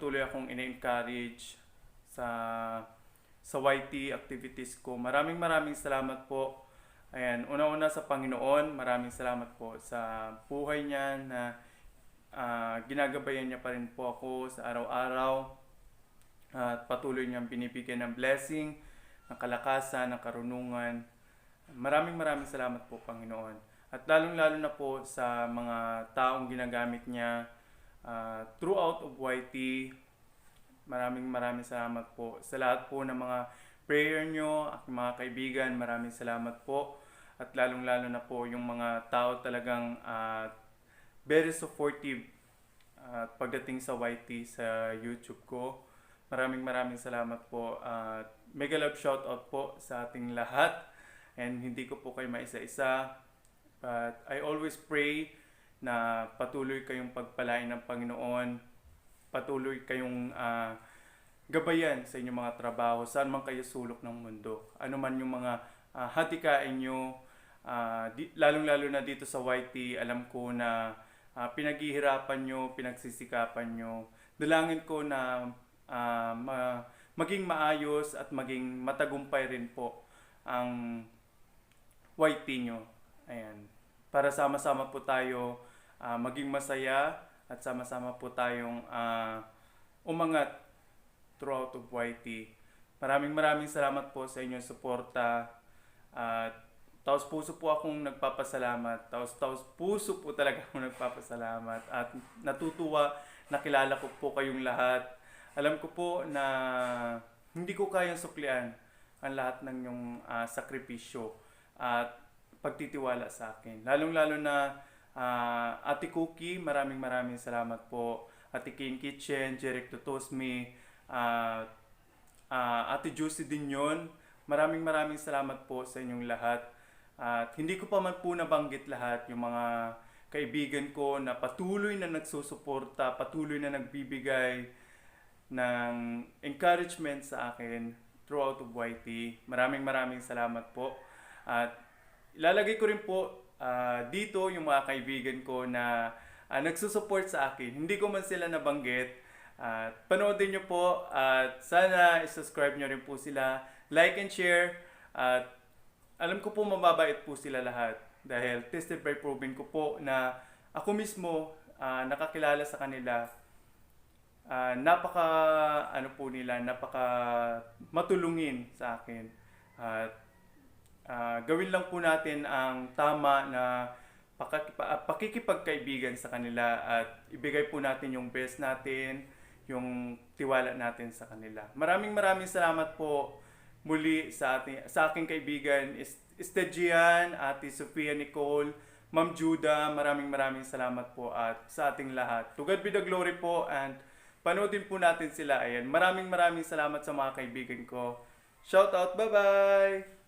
patuloy akong ine-encourage sa sa YT activities ko. Maraming maraming salamat po. Ayan, una-una sa Panginoon, maraming salamat po sa buhay niya na ah, ginagabayan niya pa rin po ako sa araw-araw at patuloy niyang binibigyan ng blessing, ng kalakasan, ng karunungan. Maraming maraming salamat po Panginoon. At lalong-lalo na po sa mga taong ginagamit niya ah, throughout of YT. Maraming maraming salamat po sa lahat po ng mga prayer nyo, aking mga kaibigan. Maraming salamat po. At lalong-lalo na po yung mga tao talagang ah, very supportive at pagdating sa YT sa YouTube ko. Maraming maraming salamat po at mega love shout out po sa ating lahat and hindi ko po kayo maisa-isa but I always pray na patuloy kayong pagpalain ng Panginoon patuloy kayong ah, gabayan sa inyong mga trabaho saan man kayo sulok ng mundo ano man yung mga ah, hatikain nyo ah, di, lalong-lalo na dito sa YT alam ko na ah, pinaghihirapan nyo pinagsisikapan nyo dalangin ko na ah, ma- maging maayos at maging matagumpay rin po ang YT nyo. Ayan. Para sama-sama po tayo ah, maging masaya at sama-sama po tayong ah, umangat throughout of YT. Maraming maraming salamat po sa inyong suporta. At taos puso po akong nagpapasalamat. Taos taos puso po talaga akong nagpapasalamat. At natutuwa nakilala ko po kayong lahat. Alam ko po na hindi ko kayang suklian ang lahat ng yung ah, sakripisyo at pagtitiwala sa akin. Lalong-lalo na ah, Ate Cookie, maraming maraming salamat po. Ate King Kitchen, Jeric Tutosme, at ah, Ate Juicy din yun. Maraming maraming salamat po sa inyong lahat. At hindi ko pa man po nabanggit lahat yung mga kaibigan ko na patuloy na nagsusuporta, patuloy na nagbibigay ng encouragement sa akin throughout of YT. Maraming maraming salamat po. At ilalagay ko rin po ah, dito yung mga kaibigan ko na ah, nagsusupport sa akin. Hindi ko man sila nabanggit. At panoodin nyo po at sana isubscribe nyo rin po sila. Like and share. At alam ko po mababait po sila lahat. Dahil tested by proven ko po na ako mismo ah, nakakilala sa kanila Ah, napaka ano po nila, napaka matulungin sa akin. At ah, gawin lang po natin ang tama na pa- pakikipagkaibigan sa kanila at ibigay po natin yung best natin, yung tiwala natin sa kanila. Maraming maraming salamat po muli sa ating sa aking kaibigan Est- Estegian, Ate Sofia Nicole, Ma'am Judah, maraming maraming salamat po at sa ating lahat. To God be the glory po and panoodin po natin sila. Ayan. Maraming maraming salamat sa mga kaibigan ko. Shout out, bye-bye!